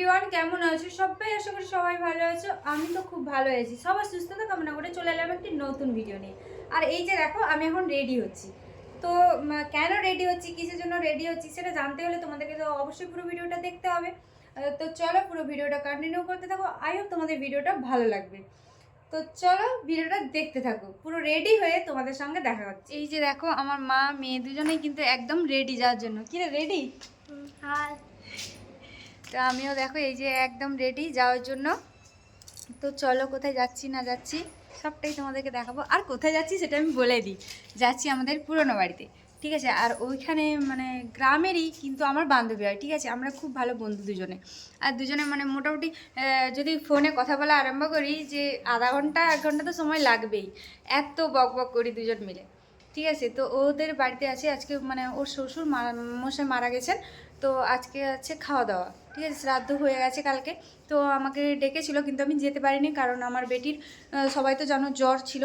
Everyone কেমন আছো? সবাই আশা করি সবাই ভালো আছো। আমি তো খুব ভালো আছি। সবার সুস্থতা কামনা করে চলে এলাম একটি নতুন ভিডিও নিয়ে। আর এই যে দেখো, আমি এখন রেডি হচ্ছি। তো কেন রেডি হচ্ছি? কিসের জন্য রেডি হচ্ছি? সেটা জানতে হলে তোমাদেরকে তো অবশ্যই পুরো ভিডিওটা দেখতে হবে। তো চলো পুরো ভিডিওটা কন্টিনিউ করতে থাকো। আই হোপ তোমাদের ভিডিওটা ভালো লাগবে। তো চলো ভিডিওটা দেখতে থাকো। পুরো রেডি হয়ে তোমাদের সঙ্গে দেখা হচ্ছে। এই যে দেখো, আমার মা, মেয়ে দুজনেই কিন্তু একদম রেডি যাওয়ার জন্য। কি রে রেডি আর তো আমিও দেখো এই যে একদম রেডি যাওয়ার জন্য। তো চলো কোথায় যাচ্ছি না যাচ্ছি, সবটাই তোমাদেরকে দেখাবো। আর কোথায় যাচ্ছি সেটা আমি বলে দিই, যাচ্ছি আমাদের পুরনো বাড়িতে, ঠিক আছে? আর ওইখানে মানে গ্রামেরই কিন্তু আমার বান্ধবী হয়, ঠিক আছে? আমরা খুব ভালো বন্ধু দুজনে। আর দুজনে মানে মোটামুটি যদি ফোনে কথা বলা আরম্ভ করি যে আধা ঘণ্টা, এক ঘণ্টা তো সময় লাগবেই। এত বক বক করি দুজন মিলে, ঠিক আছে? তো ওদের বাড়িতে আছে, আজকে মানে ওর শ্বশুর মশাই মারা গেছেন, তো আজকে আছে খাওয়া দাওয়া। ঠিক আছে, শ্রাদ্ধ হয়ে গেছে কালকে। তো আমাকে ডেকেছিল, কিন্তু আমি যেতে পারিনি কারণ আমার বেটির সবাই তো জানো জ্বর ছিল,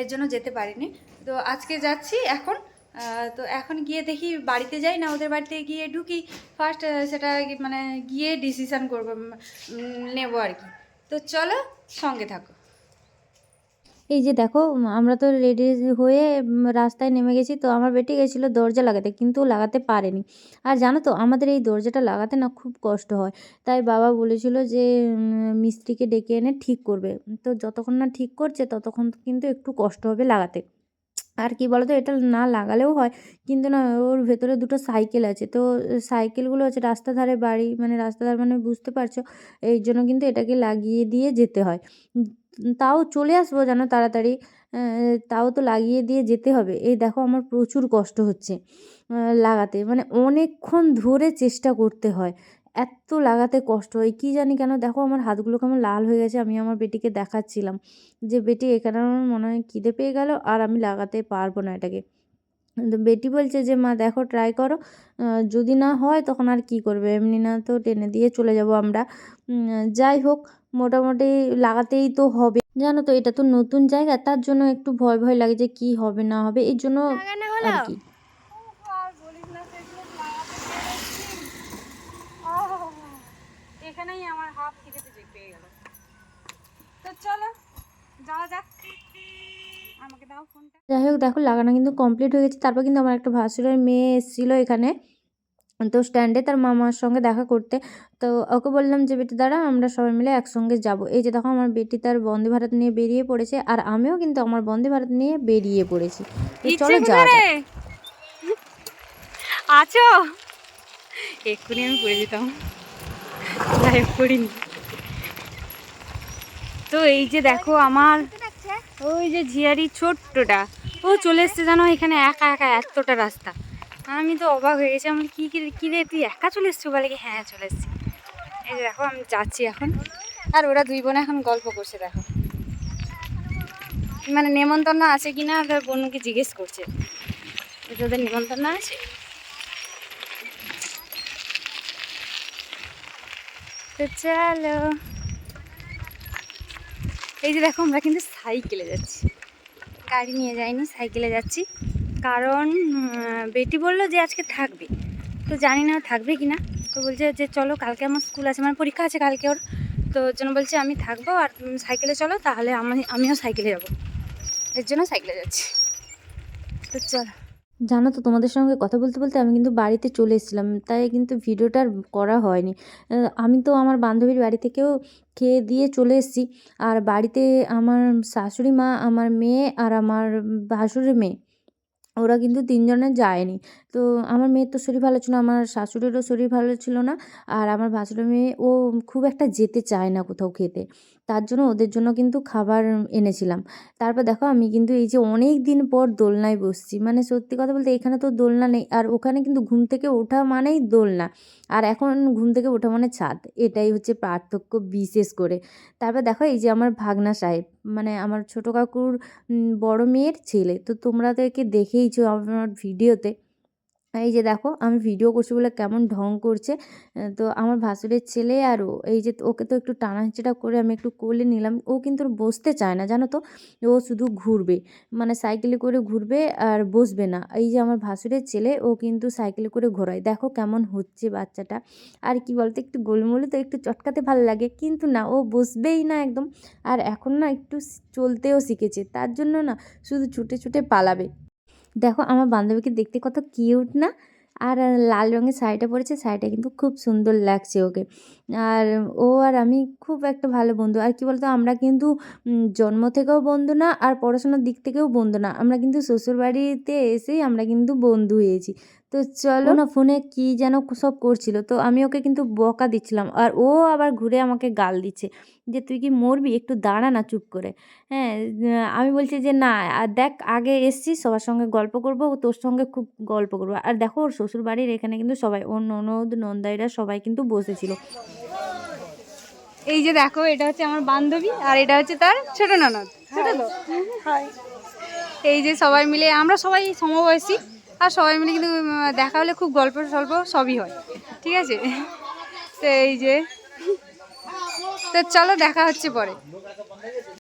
এর জন্য যেতে পারিনি। তো আজকে যাচ্ছি এখন তো এখন গিয়ে দেখি বাড়িতে যাই না ওদের বাড়িতে গিয়ে ঢুকি। ফার্স্ট সেটা মানে গিয়ে ডিসিশান করব নেব আর কি। তো চলো সঙ্গে থাকো। এই যে দেখো আমরা তো রেডি হয়ে রাস্তায় নেমে গেছি, তো আমার বেটি গেছিল দরজা লাগাতে, কিন্তু লাগাতে পারেনি। আর জানো তো, আমাদের এই দরজাটা লাগাতে না খুব কষ্ট হয়। তাই বাবা বলেছিল যে মিস্ত্রিকে ডেকে এনে ঠিক করবে। তো যতক্ষণ না ঠিক করছে, ততক্ষণ কিন্তু একটু কষ্ট হবে লাগাতে। আর কি বলতো, এটা না লাগালেও হয়, কিন্তু না, ওর ভেতরে দুটো সাইকেল আছে। তো সাইকেলগুলো আছে, রাস্তা ধারে বাড়ি মানে রাস্তা ধারে মানে বুঝতে পারছ, এই জন্য কিন্তু এটাকে লাগিয়ে দিয়ে যেতে হয়। তাও চলে আসব যেন তাড়াতাড়ি। তাও তো লাগিয়ে দিয়ে যেতে হবে। এই দেখো আমার প্রচুর কষ্ট হচ্ছে লাগাতে। মানে অনেকক্ষণ ধরে চেষ্টা করতে হয়। এত লাগাতে কষ্ট হয়। কী জানি কেন? দেখো আমার হাতগুলো কেমন লাল হয়ে গেছে। আমি আমার বেটিকে দেখাচ্ছিলাম যে, বেটি, এখানে আমার মনে হয় খিদে পেয়ে গেল, আর আমি লাগাতে পারব না এটাকে। তো বেটি বলছে যে মা দেখো ট্রাই করো। যদি না হয় তখন আর কি করবে? এমনি না তো টেনে দিয়ে চলে যাব আমরা। যাই হোক মোটামুটি লাগাতেই তো হবে। জানো তো এটা তো নতুন জায়গা তার জন্য একটু ভয় ভয় লাগে যে কি হবে না হবে এর জন্য আর কি। এখানেই আমার হাফ খিদেতে যে পেয়ে গেল। তো চলো যাওয়া যাক। যাই হোক দেখো লাগানো কিন্তু কমপ্লিট হয়ে গেছে। তারপর কিন্তু আমার একটা ভাসুরের মেয়ে এসেছিল এখানে। তো স্ট্যান্ডে তার মামার সঙ্গে দেখা করতে। তো ওকে বললাম যে বেটি দাঁড়া আমরা সবাই মিলে একসঙ্গে যাব। এই যে দেখো আমার বেটি তার বন্দে ভারত নিয়ে বেরিয়ে পড়েছে আর আমিও কিন্তু আমার বন্দে ভারত নিয়ে বেরিয়ে পড়েছি। চলো যাক। আছো? এক্ষুনি আমি পড়ে যেতাম। তো এই যে দেখো আমার ওই যে ঝিয়ারি ছোট্টটা। ও চলে এসছে জানো, এখানে একা একা এতটা রাস্তা। আমি তো অবাক হয়ে গেছি, আমি কী কী রে, তুই একা চলে এসছো বলে কি হ্যাঁ চলে এসছি। এই যে দেখো, আমি যাচ্ছি এখন। আর ওরা দুই বোন এখন গল্প করছে, দেখো। মানে নেমন্তন্ন আছে কি না, তার বোনকে জিজ্ঞেস করছে। তোদের নেমন্তন্ন আছে? তো চলো। এই যে দেখো, আমরা কিন্তু সাইকেলে যাচ্ছি। গাড়ি নিয়ে যাইনি, সাইকেলে যাচ্ছি। কারণ বেটি বলল যে আজকে থাকবে। তো জানি না থাকবে কি না তো বলছে যে চলো, কালকে আমার স্কুল আছে আমার পরীক্ষা আছে কালকে ওর। তো ওর জন্য বলছে আমি থাকব আর সাইকেলে চলো, তাহলে আমি, আমিও সাইকেলে যাব। এর জন্য সাইকেলে যাচ্ছি। তো চলো। জানো তো, তোমাদের সঙ্গে কথা বলতে বলতে আমি কিন্তু বাড়িতে চলে এসেছিলাম, তাই কিন্তু ভিডিওটা করা হয়নি। আমি তো আমার বান্ধবীর বাড়ি থেকেও খেয়ে দিয়ে চলে এসেছি, আর বাড়িতে আমার শাশুড়ি মা, আমার মেয়ে আর আমার ভাসুরের মেয়ে, ওরা কিন্তু তিনজনে যায়নি। তো আমার মেয়ের তো শরীর ভালো ছিল আমার শাশুড়িরও শরীর ভালো ছিল না, আর আমার ভাসুরের মেয়ে, ও খুব একটা যেতে চায় না কোথাও খেতে। তার জন্য ওদের জন্য কিন্তু খাবার এনেছিলাম। তারপর দেখো আমি কিন্তু এই যে অনেক দিন পর দোলনায় বসছি। মানে সত্যি কথা বলতে এখানে তো দোলনা নেই। আর ওখানে কিন্তু ঘুম থেকে ওঠা মানেই দোলনা। আর এখন ঘুম থেকে ওঠা মানে ছাদ। এটাই হচ্ছে পার্থক্য বিশেষ করে। তারপর দেখো এই যে আমার ভাগনা সাহেব মানে আমার ছোটো কাকুর বড় মেয়ের ছেলে। তো তোমরা তো একে দেখেইছো আমার ভিডিওতে। এই যে দেখো, আমি ভিডিও করছি বলে কেমন ঢং করছে। তো আমার ভাসুরের ছেলে আর ও, এই যে ওকে তো একটু টানাহেঁচড়া করে আমি একটু কোলে নিলাম। ও কিন্তু বসতে চায় না, জানো তো? ও শুধু ঘুরবে মানে সাইকেলে করে ঘুরবে আর বসবে না। এই যে আমার ভাসুরের ছেলে, ও কিন্তু সাইকেলে করে ঘোরায়। দেখো কেমন হচ্ছে বাচ্চাটা। আর কি বলতো, একটু গোলমোলে তো একটু চটকাতে ভালো লাগে, কিন্তু না, ও বসবেই না একদম। আর এখন না একটু চলতেও শিখেছে, তার জন্য না শুধু ছুটে ছুটে পালাবে। দেখো, আমার বান্ধবীকে দেখতে কত কিউট না? আর লাল রঙের শাড়িটা পরেছে, শাড়িটা কিন্তু খুব সুন্দর লাগছে ওকে। আর, ও আর আমি খুব একটা ভালো বন্ধু। আর কি বলতো, আমরা কিন্তু জন্ম থেকেও বন্ধু না, আর পড়াশোনার দিক থেকেও বন্ধু না। আমরা কিন্তু শ্বশুরবাড়িতে এসেই আমরা কিন্তু বন্ধু হয়েছি। তো চলো না ফোনে কি যেন সব করছিল। তো আমি ওকে কিন্তু বকা দিচ্ছিলাম আর ও আবার ঘুরে আমাকে গাল দিচ্ছে যে তুই কি মরবি? একটু দাঁড়া না চুপ করে। হ্যাঁ আমি বলছি যে না আর দেখ আগে এসছিস সবার সঙ্গে গল্প করব তোর সঙ্গে খুব গল্প করব। আর দেখো ওর শ্বশুর বাড়ির এখানে কিন্তু সবাই ওর ননদ নন্দাইরা সবাই কিন্তু বসেছিল। এই যে দেখো এটা হচ্ছে আমার বান্ধবী আর এটা হচ্ছে তার ছোট ননদ। ছোট তো? এই যে সবাই মিলে আমরা সবাই সমবয়সী। আর সবাই মিলে কিন্তু দেখা হলে খুব গল্প সল্প সবই হয়, ঠিক আছে? তো এই যে, তো চলো দেখা হচ্ছে পরে।